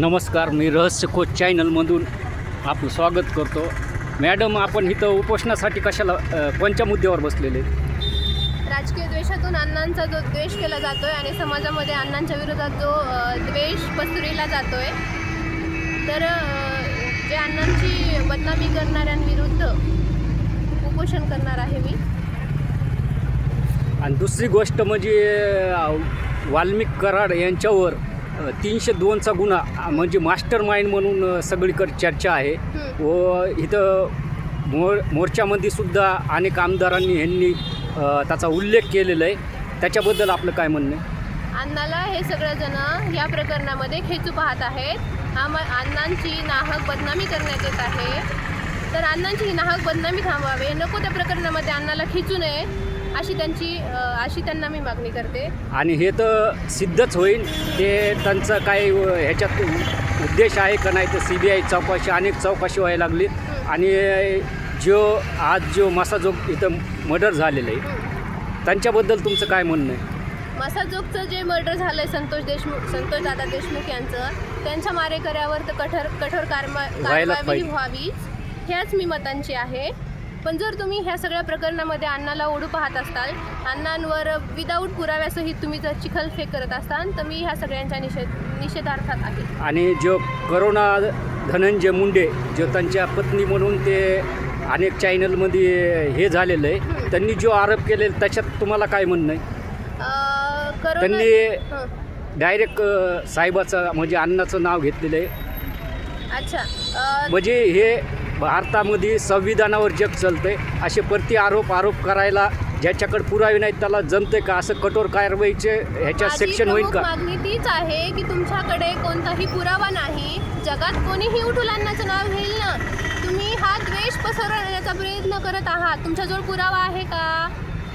नमस्कार मी रहस्य खोज चॅनलमधून आपलं स्वागत करतो. मॅडम आपण इथं उपोषणासाठी कशाला कोणत्या मुद्द्यावर बसलेले? राजकीय द्वेषातून अण्णांचा जो द्वेष केला जातोय आणि समाजामध्ये अण्णांच्या विरोधात जो द्वेष पसरविला जातोय तर अ, जे अण्णांची बदनामी करणाऱ्यांविरुद्ध उपोषण करणार आहे मी. आणि दुसरी गोष्ट म्हणजे वाल्मिक कराड यांच्यावर तीनशे दोनचा गुन्हा म्हणजे मास्टर माइंड म्हणून सगळीकडे चर्चा आहे. व इथं मोर मोर्चामध्ये सुद्धा अनेक आमदारांनी ह्यांनी त्याचा उल्लेख केलेला आहे. त्याच्याबद्दल आपलं काय म्हणणं आहे? अण्णाला हे सगळेजण या प्रकरणामध्ये खेचू पाहत आहेत. आम अण्णांची नाहक बदनामी करण्यात येत आहे. तर अण्णांची नाहक बदनामी थांबवावे नको त्या प्रकरणामध्ये अण्णाला खिचू नये. अशी त्यांची अशी त्यांना मी मागणी करते. आणि हे तर सिद्धच होईल. ते त्यांचं काय व- ह्याच्यात उद्देश आहे का नाही तर सी बी आय चौकशी अनेक चौकशी व्हायला लागली. आणि जो आज जो मसाजो इथं मर्डर झालेलं आहे त्यांच्याबद्दल तुमचं काय म्हणणं आहे? मसाजोगचं जे मर्डर झालंय संतोष देशमुख संतोष दादा देशमुख यांचं त्यांच्या मारेकऱ्यावर तर कठोर कठोर कारमा कारवाई. व्हावीच ह्याच मी मतांची आहे. पण जर तुम्ही ह्या सगळ्या प्रकरणामध्ये अण्णाला ओढू पाहत असाल अण्णांवर विदाऊट पुराव्यासहित तुम्ही जर चिखलफेक करत असाल तर मी ह्या सगळ्यांच्या निषेध निषेधार्थात आहे. आणि जो करोना धनंजय मुंडे जो त्यांच्या पत्नी म्हणून ते अनेक चॅनलमध्ये हे झालेलं आहे त्यांनी जो आरोप केले त्याच्यात तुम्हाला काय म्हणणं आहे? त्यांनी डायरेक्ट साहेबाचं म्हणजे अण्णाचं नाव घेतलेलं आहे. अच्छा. म्हणजे हे भारतामध्ये संविधानावर जग चालतंय. असे प्रति आरोप आरोप करायला ज्याच्याकडे पुरावे नाहीत त्याला जमते का? असं कठोर कारवाईचे ह्याच्यात माझी सेक्शन होईल का? मागणी तीच आहे की तुमच्याकडे कोणताही पुरावा नाही. जगात कोणीही उठून अन्नाचं नाव घेईल ना. तुम्ही हा द्वेष पसरवण्याचा प्रयत्न करत आहात. तुमच्याजवळ पुरावा आहे का?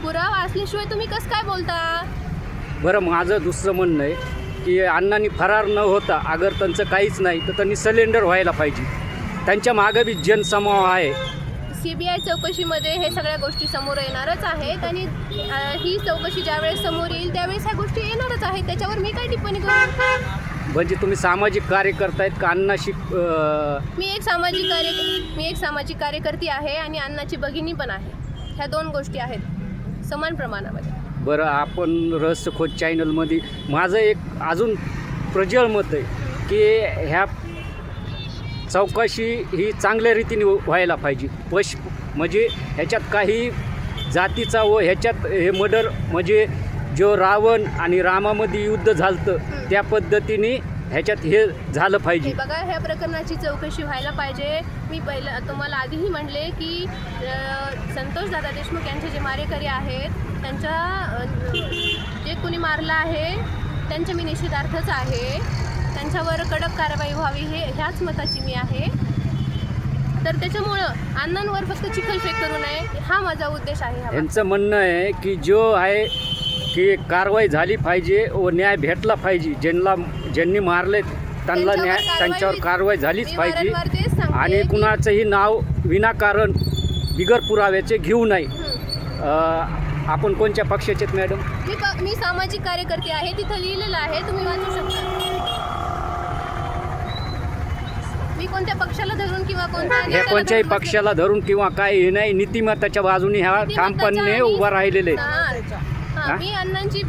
पुरावा असल्याशिवाय तुम्ही कसं काय बोलता? बरं माझं दुसरं म्हणणं आहे की अण्णांनी फरार न होता अगर त्यांचं काहीच नाही तर त्यांनी सिलेंडर व्हायला पाहिजे. त्यांच्या मागं बी जनसमूह आहे. सी बी आय चौकशीमध्ये हे सगळ्या गोष्टी समोर येणारच आहेत आणि अं, ही चौकशी ज्यावेळेस समोर येईल त्यावेळेस ह्या गोष्टी येणारच आहेत. त्याच्यावर मी काय टिप्पणी करू? म्हणजे तुम्ही सामाजिक कार्य करतायत का? अण्णाशी अं, मी एक सामाजिक कार्य मी एक सामाजिक कार्यकर्ती आहे आणि अन्नाची भगिनी पण आहे. ह्या दोन गोष्टी आहेत. समान प्रमाणामध्ये. बरं आपण रहस्य खोज चॅनलमध्ये माझं एक अजून प्रज्वल मत आहे की ह्या चौकशी ही चांगल्या रीतीने व्हायला पाहिजे. पश म्हणजे ह्याच्यात काही जातीचा व ह्याच्यात हे मर्डर म्हणजे जो रावण आणि रामामध्ये युद्ध झालं त्या पद्धतीने ह्याच्यात हे झालं पाहिजे. बघा ह्या प्रकरणाची चौकशी व्हायला पाहिजे. मी पहिलं तुम्हाला आधीही म्हणले की संतोष दादा देशमुख यांचे जे मारेकरी आहेत त्यांच्या जे कोणी मारलं आहे त्यांच्या मी निषेधार्थच आहे. त्यांच्यावर कडक कारवाई व्हावी हे ह्याच मताची मी आहे. तर त्याच्यामुळं अण्णांवर फक्त चिखलफेक करू नये हा माझा उद्देश आहे ह्यांचं म्हणणं आहे की जो आहे की कारवाई झाली पाहिजे व न्याय भेटला पाहिजे ज्यांना ज्यांनी मारले त्यांना न्याय त्यांच्यावर कारवाई झालीच पाहिजे आणि कुणाचंही नाव विनाकारण बिगर पुराव्याचे घेऊ नये. आपण कोणत्या पक्षाचे आहेत मॅडम? मी सामाजिक कार्यकर्ते आहे तिथं लिहिलेलं आहे तुम्ही वाचू शकता मी कोणत्या पक्षाला धरून किंवा कोणत्या नेत्याला कोणत्याही पक्षाला धरून किंवा काय हे नाही नीतिमत्ताच्या बाजूने ह्या. ठामपणे उभा राहिलेले. हा, हा? हा, मी अण्णांची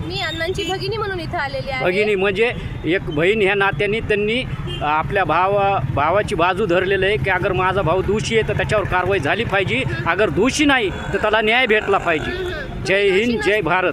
मी अण्णांची भगिनी म्हणून इथं आलेली आहे भगिनी म्हणजे एक बहीण ह्या नात्याने त्यांनी आपल्या भावा भावाची बाजू धरलेलं आहे की अगर माझा भाऊ दोषी आहे तर त्याच्यावर कारवाई झाली पाहिजे अगर दोषी नाही तर त्याला न्याय भेटला पाहिजे. जय हिंद जय भारत